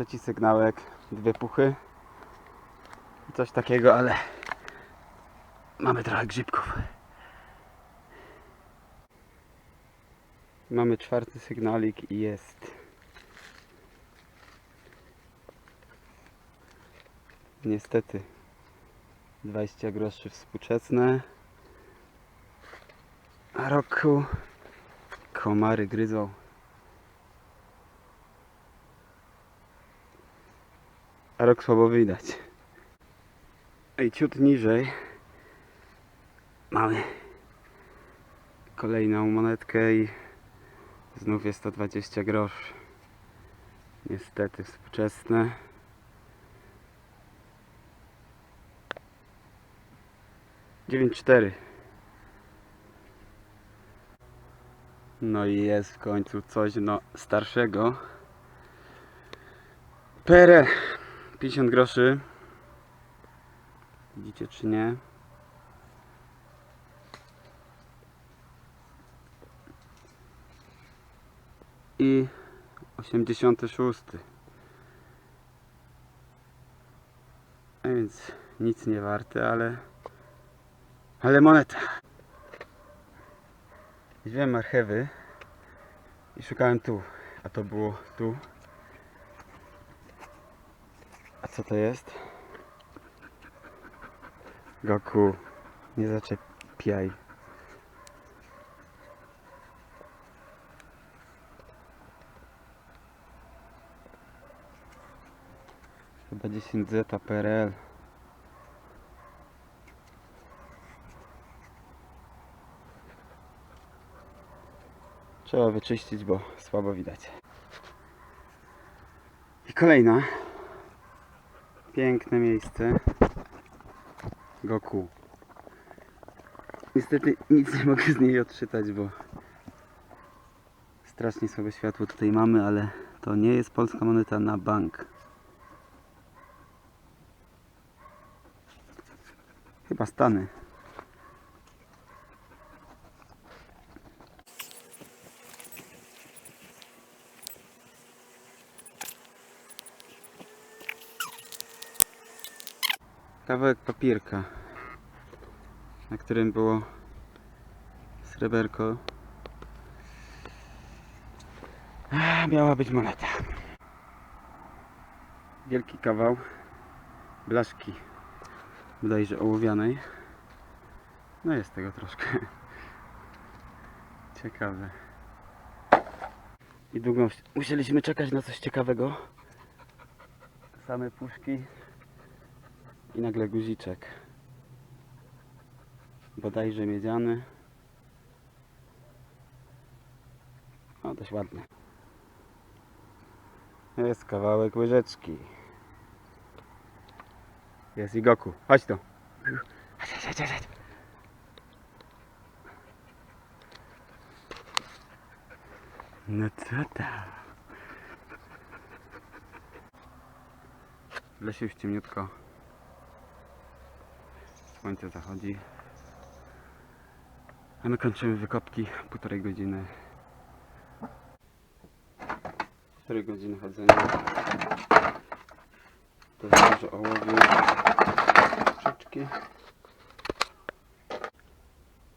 trzeci sygnałek, dwie puchy. Coś takiego, ale mamy trochę grzybków. Mamy czwarty sygnalik i jest. Niestety 20 groszy współczesne. A roku komary gryzą. A rok słabo widać. I ciut niżej mamy kolejną monetkę i znów jest to 20 groszy. Niestety współczesne. Dziewięć cztery. No i jest w końcu coś no starszego. PRL 50 groszy. Widzicie czy nie? I 86. A więc nic nie warte, ale ale moneta. Wziąłem marchewy i szukałem tu, a to było tu. A co to jest? Goku, nie zaczepiaj. Chyba 10 zeta PRL. Trzeba wyczyścić, bo słabo widać. I kolejna. Piękne miejsce. Goku. Niestety nic nie mogę z niej odczytać, bo strasznie słabe światło tutaj mamy, ale to nie jest polska moneta na bank. Chyba Stany. Kawałek papierka, na którym było sreberko. A, Miała być moneta. Wielki kawał blaszki, bodajże ołowianej. No jest tego troszkę. Ciekawe. I długo musieliśmy czekać na coś ciekawego. Same puszki i nagle guziczek. Bodajże miedziany. O, dość ładny. Jest kawałek łyżeczki. Jest i Goku. Chodź tu. Chodź, chodź, chodź, chodź. No co tam? W lesie już ciemniutko. Słońce zachodzi. A my kończymy wykopki półtorej godziny. Półtorej godziny chodzenia. To jest dużo ołowiu. Szczyczki.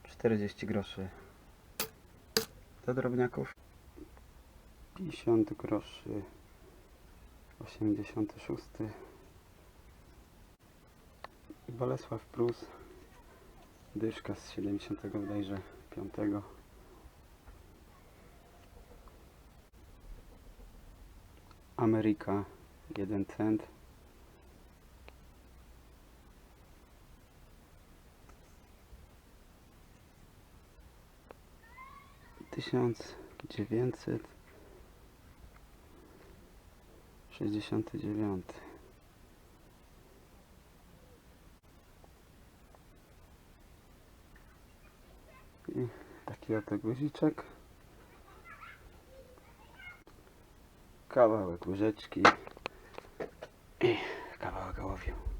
40 groszy. Do drobniaków. 50 groszy. 86. Bolesław Prus. Dyszka z 70 bodajże 5. Ameryka 1 cent. Tysiąc dziewięćset sześćdziesiąty dziewiąty. I taki oto guziczek. Kawałek łyżeczki i kawałek ołowiu.